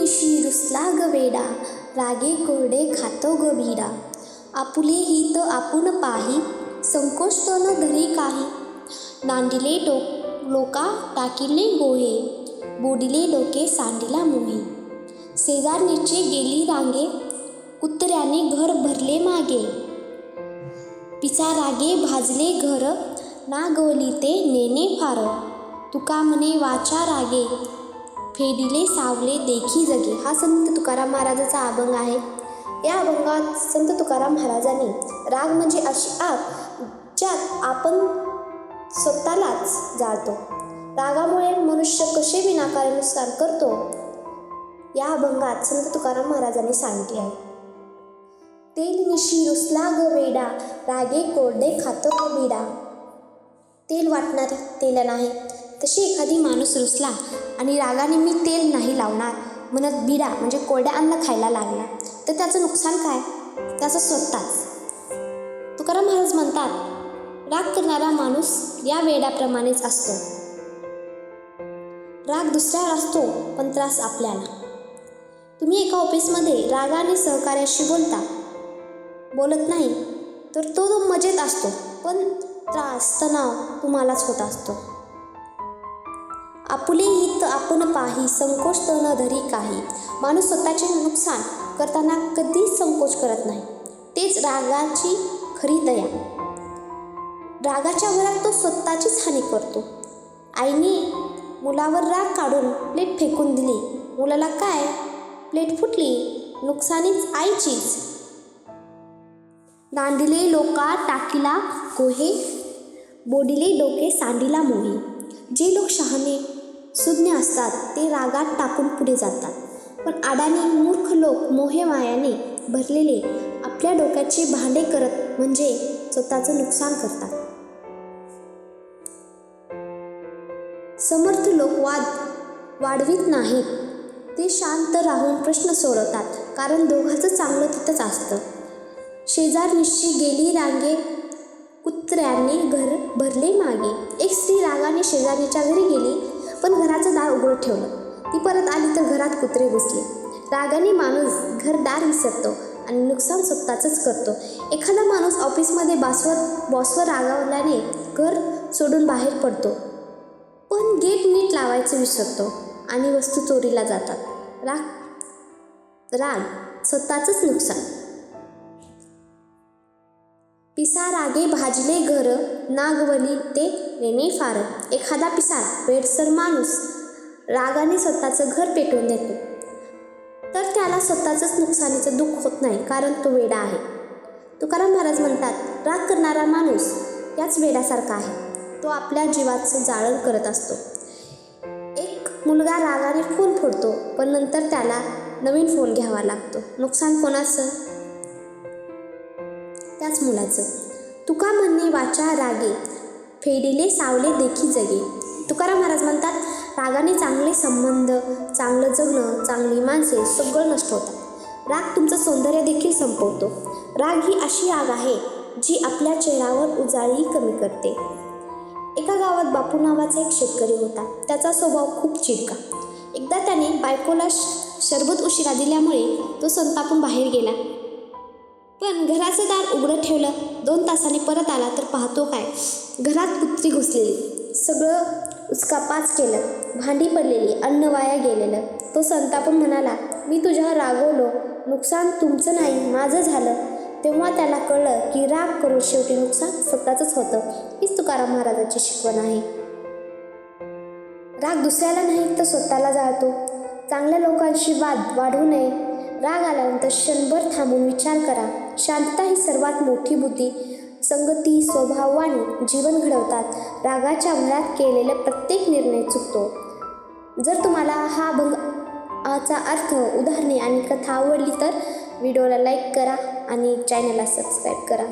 निशी रुसला ग वेडा रागे कोरडे खातो ग भिडा आपुले हित आपुन पाही संकोच तो न घरी काही. नांदिले टोक लोका टाकिले गोहे बोडिले डोके सांडिला मोहे. शेजारणीचे गेली रांगे कुत्र्याने घर भरले मागे. पिसा रागे भाजले घर ना गवली ते नेने फार. तुका म्हणे वाचा रागे फेडिले सावले देखी जगे. हा संत तुकाराम महाराजाचा अभंग आहे. या अभंगात संत तुकाराम महाराजांनी राग म्हणजे अशी आग ज्यात आपण स्वतःलाच जाळतो. रागामुळे मनुष्य कसे विनाकारण नुकसान करतो या अभंगात संत तुकाराम महाराजांनी सांगितले आहे. तेल निशी रुसला ग वेडा रागे कोरडे खातो बिडा. तेल वाटणारी तेल नाही तशी एखादी माणूस रुसला आणि रागाने मी तेल नाही लावणार म्हणत बिडा म्हणजे कोरड्या अन्न खायला लागला तर त्याचं नुकसान काय? त्याचं स्वतःच. तुकाराम महाराज म्हणतात राग करणारा माणूस या वेड्याप्रमाणेच असतो. राग दुसऱ्यावर असतो पण त्रास आपल्याला. तुम्ही एका ऑफिसमध्ये रागाने सहकार्याशी बोलता. बोलत नाही तर तो तो मजेत असतो पण त्रास तणाव तुम्हालाच होत असतो. आपुले हित आपण पाही संकोच न धरी काही. माणूस स्वतःचे नुकसान करताना कधीच संकोच करत नाही. तेच रागाची खरी दया. रागाच्या घरात तो स्वतःचीच हानी करतो. आईने मुलावर राग काढून प्लेट फेकून दिली. मुलाला काय? प्लेट फुटली. नुकसानीच आईचीच. नांदिले लोका टाकीला गोहे बोडिले डोके सांडीला मोहे. जे लोक शहाणे सुज्ञ असतात ते रागात टाकून पुढे जातात. पण अडाणी मूर्ख लोक मोहे मायाने भरलेले आपल्या डोक्याचे भांडे करत म्हणजे स्वतःचं नुकसान करतात. समर्थ लोक वाद वाढवित नाहीत. ते शांत राहून प्रश्न सोडवतात कारण दोघांचं चांगलं तिथंच असतं. शेजारनिशी गेली रांगे कुत्र्यांनी घर भरले मागे. एक स्त्री रागाने शेजारीच्या घरी गेली पण घराचं दार उघडं ठेवलं. ती परत आली तर घरात कुत्रे घुसले. रागाने माणूस घरदार विसरतो आणि नुकसान स्वतःचंच करतो. एखादा माणूस ऑफिसमध्ये बॉसवर बॉसवर रागावल्याने घर सोडून बाहेर पडतो. पण गेट नीट लावायचं विसरतो आणि वस्तू चोरीला जातात. राग राग स्वतःचंच नुकसान. पिसारागे भाजले घर नागवली ते नेणे फार. एखादा पिसार वेडसर माणूस. रागाने स्वतःचं घर पेटवून देतो. तर त्याला स्वतःचंच नुकसानीचं दुःख होत नाही कारण तो वेडा आहे. तुकाराम महाराज म्हणतात राग करणारा माणूस याच वेड्यासारखा आहे. तो आपल्या जीवाचं जाळण करत असतो. एक मुलगा रागाने फोन फोडतो पण नंतर त्याला नवीन फोन घ्यावा लागतो. नुकसान कोणाचं? त्याच मुलाचं. तुका म्हणणे वाचा रागे. फेडिले सावले देखी जगे. तुकाराम महाराज म्हणतात रागाने चांगले संबंध चांगलं जगणं चांगली माणसे सगळं नष्ट होतात. राग तुमचं सौंदर्य देखील संपवतो. राग ही अशी आग आहे जी आपल्या चेहऱ्यावर उजाळी कमी करते. एका गावात बापू नावाचा एक शेतकरी होता. त्याचा स्वभाव खूप चिडका. एकदा त्याने बायकोला श- शरबत उशिरा दिल्यामुळे तो संतापून बाहेर गेला. पण घराचं दार उघडं ठेवलं दोन तासाने परत आला तर पाहतो काय. घरात कुत्री घुसलेली सगळं उचकापाच केलं भांडी पडलेली अन्न वाया गेलेलं. तो संतापून म्हणाला मी तुझ्यावर रागवलो नुकसान तुमचं नाही माझं झालं. तेव्हा त्याला कळलं की राग करून शेवटी नुकसान स्वतःचंच होतं. हीच तुकाराम महाराजांची शिकवण आहे. राग दुसऱ्याला नाही तर स्वतःला जाळतो. चांगल्या लोकांशी वाद वाढू नये. राग आल्यानंतर क्षणभर थांबून विचार करा. शांतता ही सर्वात मोठी बुद्धी. संगती स्वभाववाणी जीवन घडवतात. रागाच्या भरात केलेला प्रत्येक निर्णय चुकतो. जर तुम्हाला हा अभंग चा अर्थ उदाहरणे आणि कथा आवडली तर व्हिडिओला लाईक करा आणि चॅनलला सबस्क्राईब करा.